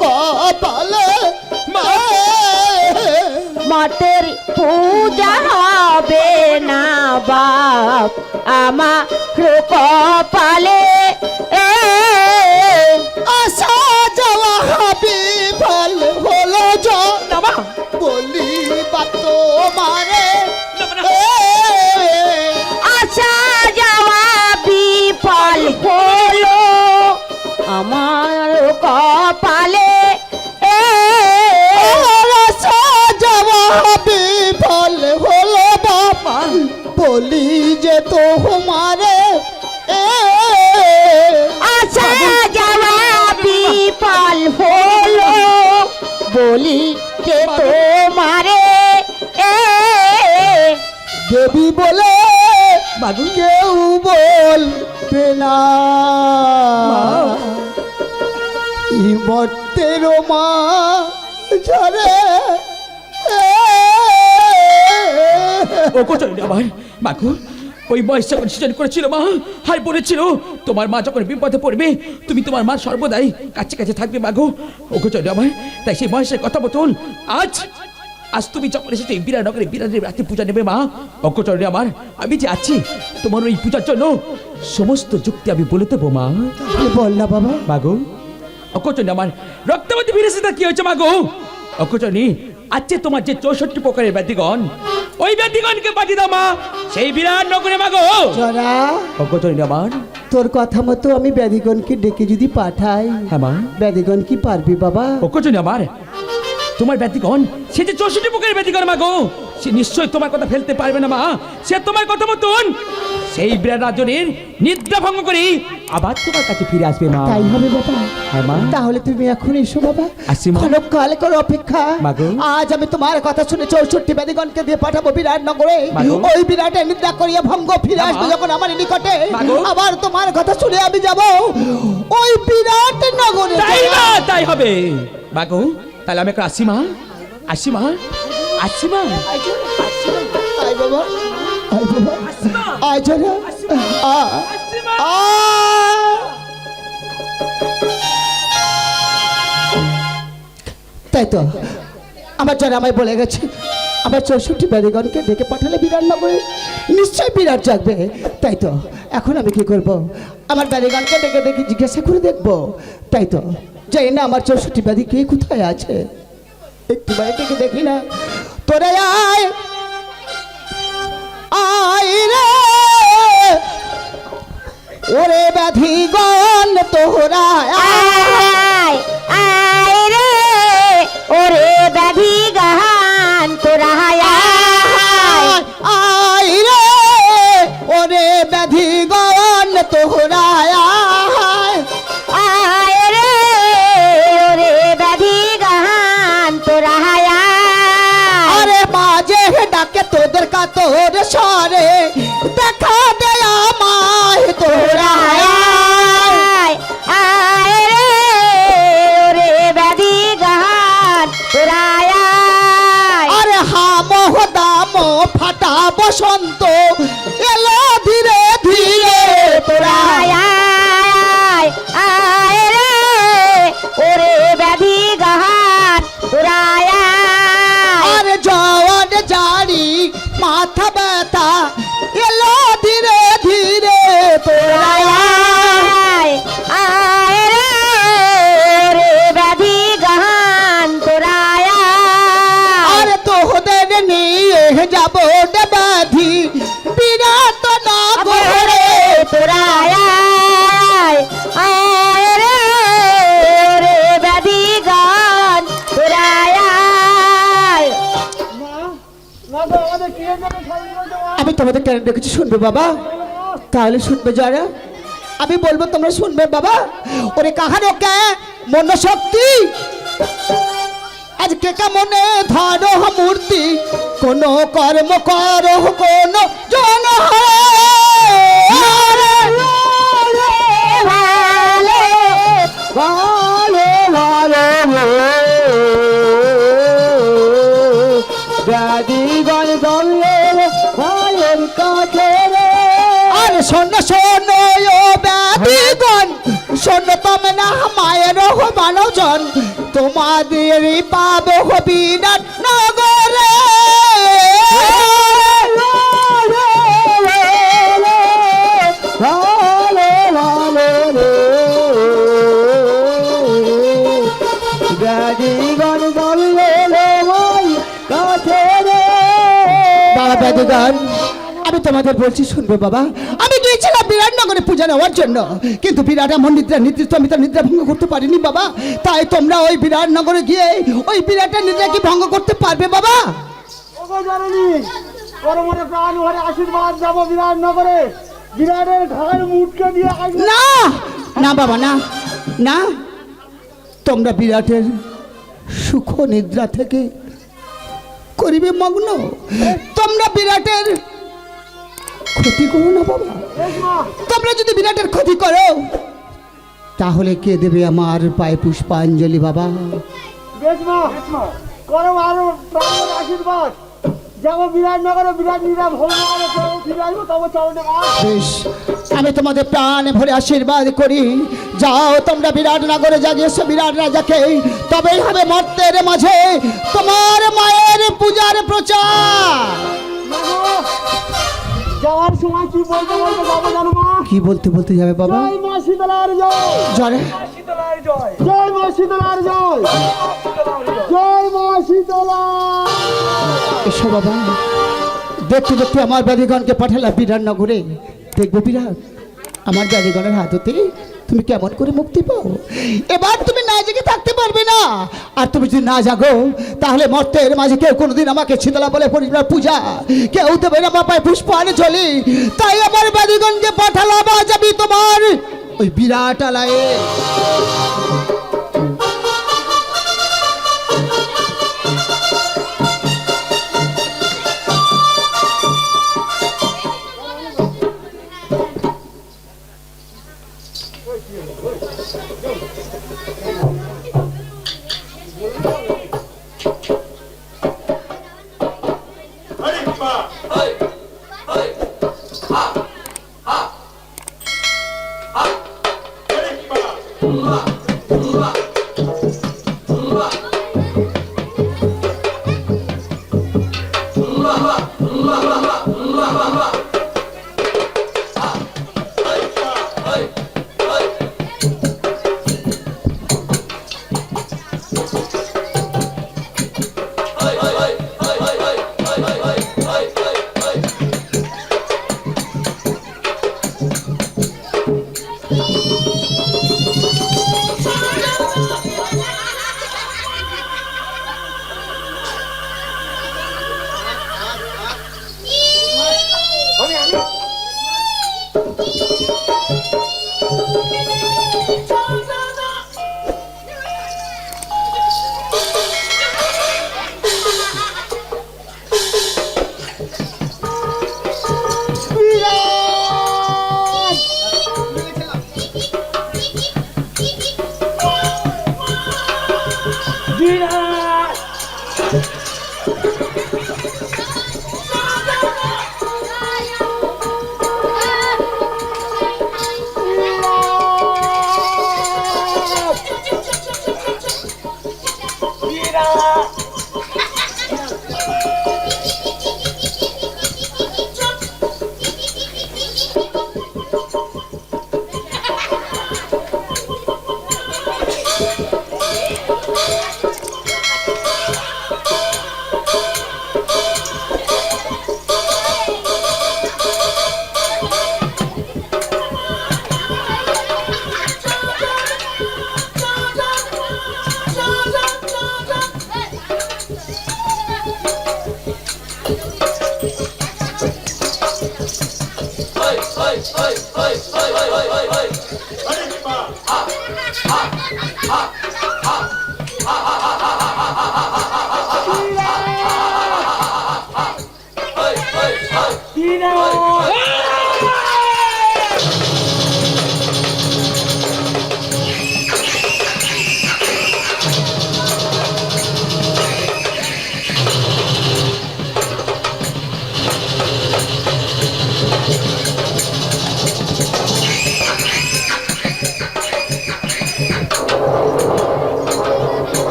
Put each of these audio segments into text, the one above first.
কপালে মাতের পূজা হবে না বাপ আমার কপালে এ মা ঝরে। ও কোথায় আমার? মাগু ওই বয়স যখন সৃজন করেছিল মা হাই বলেছিল তোমার মা যখন বিপদে পড়বে তুমি তোমার মা সর্বদাই কাছে কাছে থাকবে মাগো ও কোথায় আমার? তাই সেই বয়সের কথা মতন আজ আজ তুমি যখন এসেছ এই বিরাটনগরে বিরাটের রাতে পূজা নেবে মা। অঙ্কচরণে আমার? আমি যে আছি তোমার ওই পূজার জন্য সমস্ত যুক্তি আমি বলে দেবো মা। বল না বাবা? মাগো অকচনি আমার। রক্তবতী ফিরেছে তা কি হয়েছে মাগো? অকচনি আজকে তোমার যে চৌষট্টি প্রকারের ব্যতিগণ ওই ব্যতিগণকে পাঠিয়ে দাও মা সেই বিরাট নগরে মাগো। জরা অকচনি আমার। তোর কথা মতো আমি ব্যাধিগণকে ডেকে যদি পাঠাই হ্যাঁ মা। ব্যাধিগণ কি পারবি বাবা? অকচনি আমার। তোমার ব্যতিগণ সে যে চৌষট্টি প্রকারের ব্যতিগণ মাগো সে নিশ্চয়ই তোমার কথা ফেলতে পারবে না মা। সে তোমার কথা মতন। সেই বিরাট রাজনের নিদ্রা ভঙ্গ করে আবার তোমার কাছে ফিরে আসবে মা। তাই হবে বাবা। হ্যাঁ মা। তাহলে তুমি এখন এসো বাবা। আসি মা। ক্ষণকাল করে অপেক্ষা। মাগো। আজ আমি তোমার কথা শুনে চৌষট্টি ব্যাধিগণকে দিয়ে পাঠাবো বিরাট নগরে। মাগো। ওই বিরাটে নিদ্রা করিয়া ভঙ্গ ফিরে আসবে যখন আমার নিকটে। মাগো। আবার তোমার কথা শুনে আমি যাব। ওই বিরাট নগরে তাই না? তাই হবে। বাগু তাহলে আমি এখন আসি মা। আসি মা। আসি মা। আয় বাবা। আয় বাবা। আয় তাই তো, আমার জন্য আমায় বলে গেছে, আমার চৌষট্টি ব্যাধিগণকে ডেকে পাঠালে বিরাট নগরে নিশ্চয়ই বিরাট জাগবে। তাই তো, এখন আমি কি করব? আমার ব্যাধিগণকে ডেকে ডেকে জিজ্ঞাসা করে দেখব। তাই তো যাই না আমার চৌষট্টি ব্যাধি কে কোথায় আছে। একটু বাড়ি থেকে দেখি না। তোরে আয় আয় রে। ব্যাধিগণ তোরা আয়। আয় রে ওরে ব্যাধি গান তোরা আয়। আয় রে ওরে ব্যাধিগণ তোরা আয়। আয় রে ওরে ব্যাধি গান তোরা আয়। আরে মাঝে ডাকে তোদের কা তোর সরে আরে হামো দাম ফাটা বসন্ত এলো ধীরে তোমাদের কেন ডেকেছি শুনবে বাবা তাহলে শুনবে যারা আমি বলব তোমরা শুনবে বাবা ওরে কাহারো কে মন শক্তি আজকে কেমনে ধরো মূর্তি কোন কর্ম করো কোন জন ভালো মায়ের মানজন তোমাদেরই পাবে বিরাট নগরে। বাবা আমি তোমাদের বলছি শুনবে বাবা আমি বিরাটনগরে পূজা নেওয়ার জন্য। কিন্তু বিরাট এমন নিদ্রা নির্দিষ্ট আমি তার নিদ্রা ভঙ্গ করতে পারিনি বাবা। তাই তোমরা ওই বিরাটনগরে গিয়ে ওই বিরাটের নিদ্রা কি ভঙ্গ করতে পারবে বাবা? আশীর্বাদ যাব বিরাটের ঘাড় মুটকে দিয়ে না না বাবা না না। তোমরা বিরাটের সুখ নিদ্রা থেকে করিবে মগ্ন। তোমরা বিরাটের ক্ষতি করো না বাবা। তোমরা যদি বিরাটের ক্ষতি করো তাহলে কে দেবে আমার পায়ে পুষ্পাঞ্জলি বাবা? করো আরও আশীর্বাদ। আমি তোমাদের প্রাণে ভরে আশীর্বাদ করি। যাও তোমরা বিরাট নগরে জাগিয়েছো বিরাট রাজাকে। তবেই হবে মর্তের মাঝে তোমার মায়ের পূজার প্রচার। যাওয়ার সময় কি বলতে বলতে যাব জানো মা? কি বলতে বলতে যাবে বাবা? জয় মা শীতলার জয়। জয়। জয় মা শীতলার জয়। জয় মা শীতলা। এসো বাবা। দেখতে দেখতে আমার বাড়িগণকে পাঠালাম বিরাট নগরে দেখব বিরাট। আমার বাড়িগণের হাত হাততে তুমি কেমন করে মুক্তি পাও? এবার তুমি না জেগে থাকতে পারবে না। আর তুমি যদি না জাগো, তাহলে মর্তের মাঝে কেউ কোনোদিন আমাকে শীতলা বলে পরিবার পূজা, কেউ দেবে না বাপায় পুষ্প আনে চলি তাই আমার বাড়িগঞ্জে পাঠালাম আজ আমি তোমার ওই বিরাট আলায়ে। Dois, dois.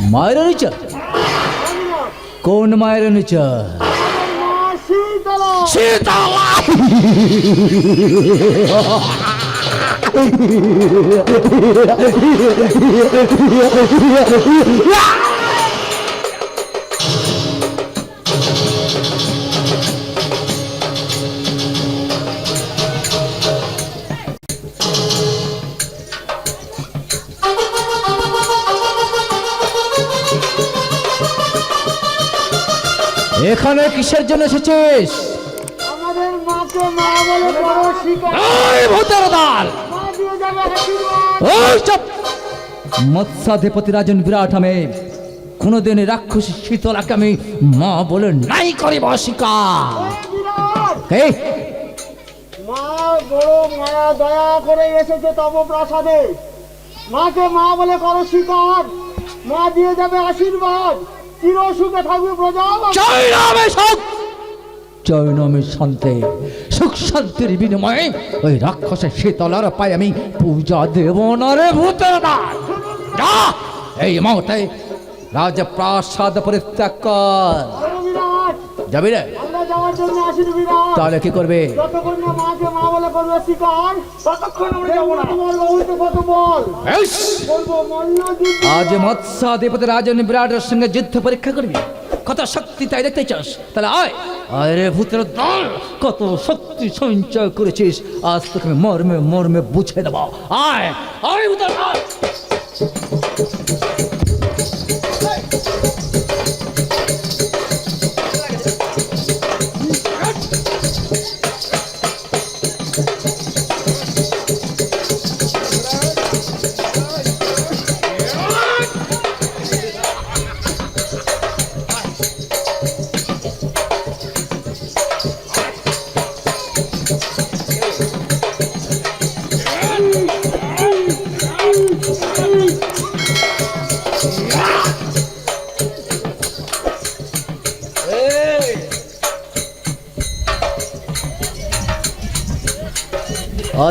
মায়ের নিচা কোন মায়ের নিচা মা শীতলা! এখানে কিসের জন্য এসেছিস? আমাদের মাকে মা বলে বড় শিকার। ভূতের দল! ওই চুপ! মৎস্যাধিপতি রাজন বিরাট আমি কোনোদিন রাক্ষসী শীতলাকে আমি মা বলে নাই করিব শিকার। এই মা বড় মায়া দয়া করে এসেছে তব প্রাসাদে মাকে মা বলে করো শিকার। মা দিয়ে যাবে আশীর্বাদ। চির সুখে থাকবে প্রজা জয় নামে সব জয় নামে শান্তি। সুখ শান্তির বিনিময়ে ওই রাক্ষসের শীতলার পায়ে আমি পূজা দেব না রে ভূতের দল যা! এই মুহূর্তে রাজপ্রাসাদ পরিত্যাগ কর। যাবি রে? তাহলে কি করবে? আজ মৎস্যাধিপতি রাজন বিরাটের সঙ্গে যুদ্ধ পরীক্ষা করবি। কত শক্তি তাই দেখতে চাস? তাহলে আয়। আয় রে ভূতের দল কত শক্তি সঞ্চয় করেছিস। আজ তোকে মর্মে মর্মে বুঝে দেবো। আয় আয় ভূতের দল।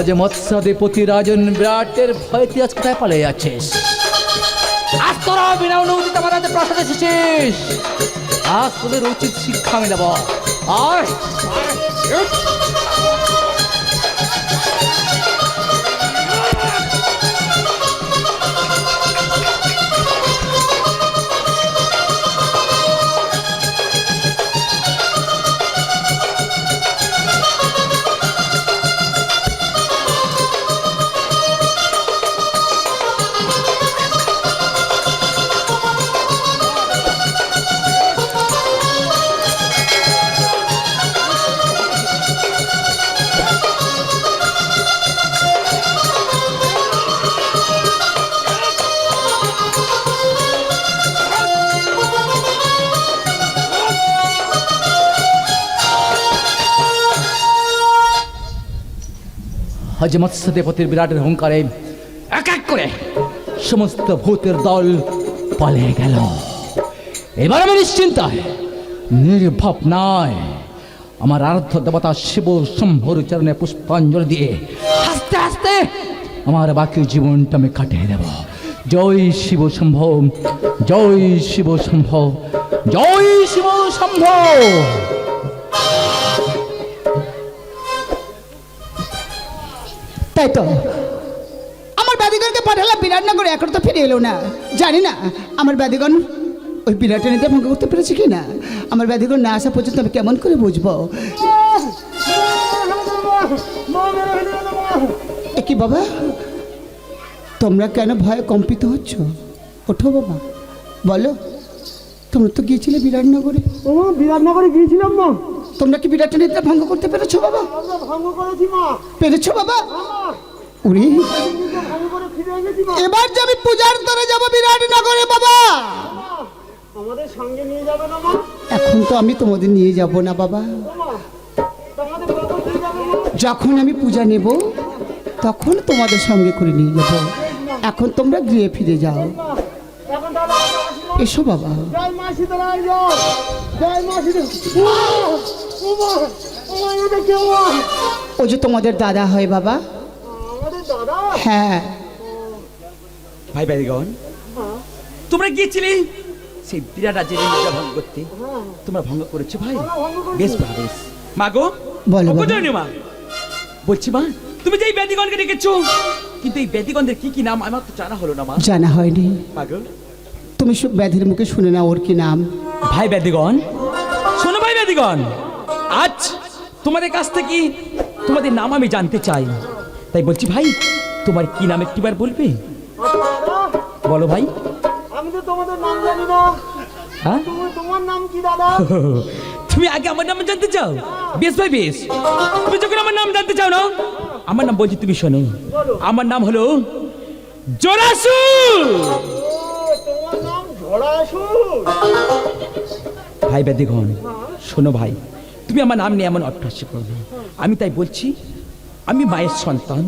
আজ মৎস্যাধিপতি রাজন বিরাটের ভয়তে আজ কোথায় পালিয়ে যাচ্ছিস? আজ তোরা বিনা অনুমতিতে আমার রাজ্যে এসেছিস। আজ তোদের উচিত শিক্ষা আমি দেব আয়। আজ মৎস্যদেবতীর বিরাটের হুঙ্কারে এক এক করে সমস্ত ভূতের দল পালিয়ে গেল। এবার আমি নিশ্চিন্তায়, নির্ভাব নয়। আমার আরাধ্য দেবতা শিব শম্ভুর চরণে পুষ্পাঞ্জলি দিয়ে আস্তে আস্তে আমার বাকি জীবনটা আমি কাটিয়ে দেব। জয় শিব শম্ভ, জয় শিব শম্ভ, জয় শিব শম্ভ। তাই তো? আমার ব্যাধিগণকে পাঠালাম বিরাটনগরে এখন তো ফিরে এলো না। জানি না, আমার ব্যাধিগণ ওই বিরাটের নিতে ভঙ্গ করতে পেরেছে কি না আমার ব্যাধিগণ না আসা পর্যন্ত আমি কেমন করে বুঝব? কি বাবা? তোমরা কেন ভয়ে কম্পিত হচ্ছ? ওঠো বাবা। বলো, তোমরা তো গিয়েছিলে বিরাটনগরে ও বিরাটনগরে গিয়েছিলাম মা। তোমরা কি বিরাট নিতে ভঙ্গ করতে পেরেছ বাবা? আমরা ভঙ্গ করেছি মা। পেরেছ বাবা? উনি এবার যে আমি পূজার তরে যাব বিরাটনগরে বাবা। আমাদের সঙ্গে নিয়ে যাবে না মা। এখন তো আমি তোমাদের নিয়ে যাব না বাবা। যখন আমি পূজা নেব তখন তোমাদের সঙ্গে করে নিয়ে যাব। এখন তোমরা গৃহে ফিরে যাও। এসো বাবা। জয় মা জয়। মা ও যে তোমাদের দাদা হয় বাবা? হ্যাঁ। ভাই হ্যাঁ তোমরা গিয়েছিলে? সেই বিরাট রাজ্যের নিদ্রা ভঙ্গ করতে। তোমরা ভঙ্গ করেছ ভাই। বেশ বেশ। মা গো বলো, মা? বলছি মা তুমি যে এই ব্যাদিগণকে ডেকেছো? কিন্তু এই ব্যাদিগণদের কি কি নাম আমার তো জানা হলো না মা। জানা হয়নি। মা তুমি ব্যাধির মুখে শুনে না ওর কি নাম। ভাই ব্যাধিগণ শোনো ভাই ব্যাদিগণ আজ তোমাদের কাছ থেকে তোমাদের নাম আমি জানতে চাই। তাই বলছি ভাই তোমার কি নাম একটিবার বলবে? বলো ভাই। আমি তো তোমাদের নাম জানি না। হ্যাঁ? তুমি তোমার নাম কি দাদা? তুমি আগে আমার নাম জানতে চাও? বেশ ভাই বেশ। তুমি যখন আমার নাম জানতে চাও না আমার নাম বলছি তুমি শোনো। আমার নাম হলো জোরাসু ভাই বেদিগণ শোনো ভাই। তুমি আমার নাম নিয়ে এমন অট্টাসি করো না। আমি তাই বলছি আমি মায়ের সন্তান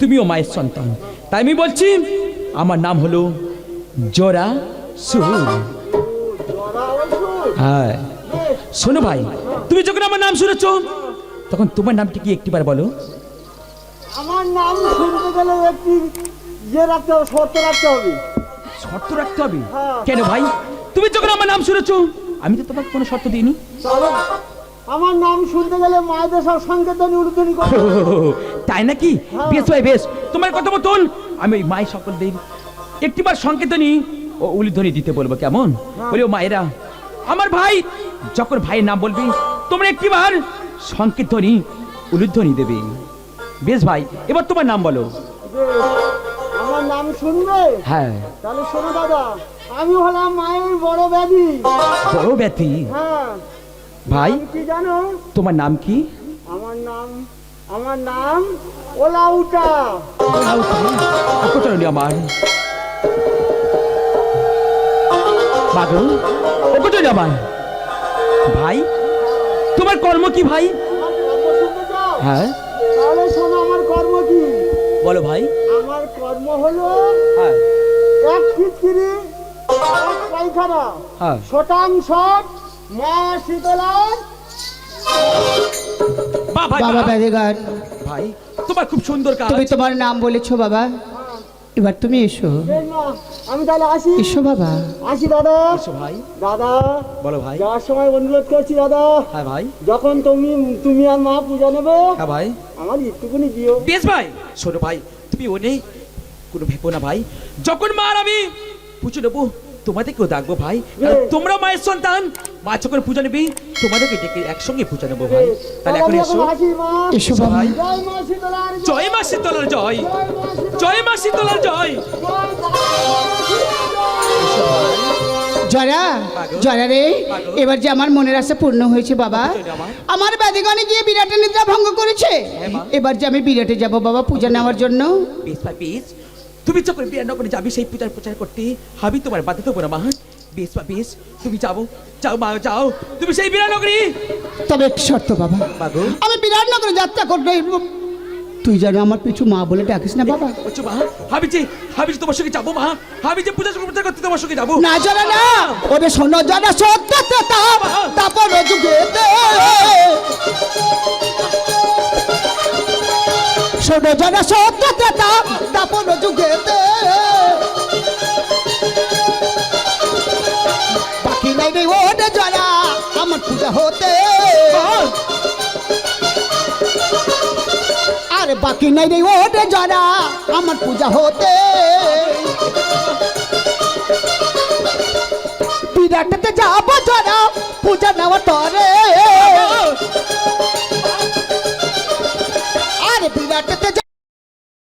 তুমিও মায়ের সন্তান। তাই আমি বলছি আমার নাম হলো জোরা সুর হ্যাঁ। শোনো ভাই তুমি যখন আমার নাম শুনেছ তখন তোমার নামটি কি একটিবার বলো? আমার নাম শুনতে গেলে একটি ইয়ে রাখতে হবে শর্ত রাখতে হবে। শর্ত রাখতে হবে? হ্যাঁ। কেন ভাই? তুমি যখন আমার নাম শুনেছ আমি তো তোমাকে কোনো শর্ত দিইনি। আমার নাম শুনতে গেলে মায়েদের সব সংকেতনী উলুদনি করে তাই নাকি? হ্যাঁ। বেশ ভাই বেশ। তোমার কথা মতন আমি ওই মায়ের সকলদের একটিবার সংকেতনী ও উলিধ্বনি দিতে বলব কেমন? হ্যাঁ। বলি ও মায়েরা আমার ভাই যখন ভাইয়ের নাম বলবি তোমরা একটিবার সংকেতনী উলুধ্বনি দেবে। বেশ ভাই এবার তোমার নাম বলো। আমার নাম শুনবে? হ্যাঁ। তাহলে শোনো দাদা আমি হলাম মায়ের বড় ব্যাধি। বড় ব্যথি হ্যাঁ। ভাই কি জানো? তোমার নাম কি? আমার নাম আমার নাম ওলাউটা। অকচরণী আমার? বাগো অকচরণী আমার? ভাই তোমার কর্ম কি ভাই? হ্যাঁ? তাহলে শোনো আমার কর্ম কি? বলো ভাই। আমার কর্ম হলো হ্যাঁ। এক খিচকিরি এক পায়খানা। হ্যাঁ। শতাংশ মা শীতলার বা ভাই বাবা। ব্যাধিগার ভাই তোমার খুব সুন্দর কাজ। তুমি তোমার নাম বলেছ বাবা। এবার তুমি এসো। আমি তাহলে আসি। এসো বাবা। আসি দাদা। এসো ভাই। দাদা বলো ভাই। যাওয়ার সময় অনুরোধ করছি দাদা। হ্যাঁ ভাই। যখন তুমি তুমি আর মা পূজা নেবে হ্যাঁ ভাই। আমার একটুকুনি দিও। বেশ ভাই শোনো ভাই তুমি ও নেই কোনো ভেবো না ভাই। যখন মার আমি পুজো নেব তোমাদেরকেও ডাকবো ভাই। তোমরা মায়ের সন্তান। মা যখন পূজা নেবি তোমাদেরকে ডেকে একসঙ্গে পূজা নেব ভাই। তাহলে এখন এসো। এসো ভাই জয় মা শীতলার জয়। জয় জয়। মা শীতলার জয় জরা জরা রে এবার যে আমার মনের আশা পূর্ণ হয়েছে বাবা। আমার? আমার ব্যাধিগণে গিয়ে বিরাটের নিদ্রা ভঙ্গ করেছে। এবার যে আমি বিরাটে যাব বাবা পূজা নেওয়ার জন্য। তুমি যখন বিরানগরে যাবি সেই পূজার প্রচার করতে আমি তোমার বাধা দেবো না মা। বেশ বা বেশ। তুমি যাও যাও মা যাও। তুমি সেই বিরানগরী তবে একটি শর্ত বাবা। বাবু আমি বিরাটনগরে যাত্রা করবে তুই যেন আমার পিছু মা বলে ডাকিস না বাবা। বলছো মা যে আমি যে তোমার সঙ্গে যাব মা। যে পূজা প্রচার করতে তোমার সঙ্গে যাব। না জানা না। ওরে শোনো জানা সত্য তারপর যুগেতে শোনো জানা সত্য তারপর যুগেতে বাকি নাই রে ওরে জরা আমার পূজা হতে। আরে বাকি নাই রে ওরে জরা আমার পূজা হতে। বিরাটতে যাব জরা পূজা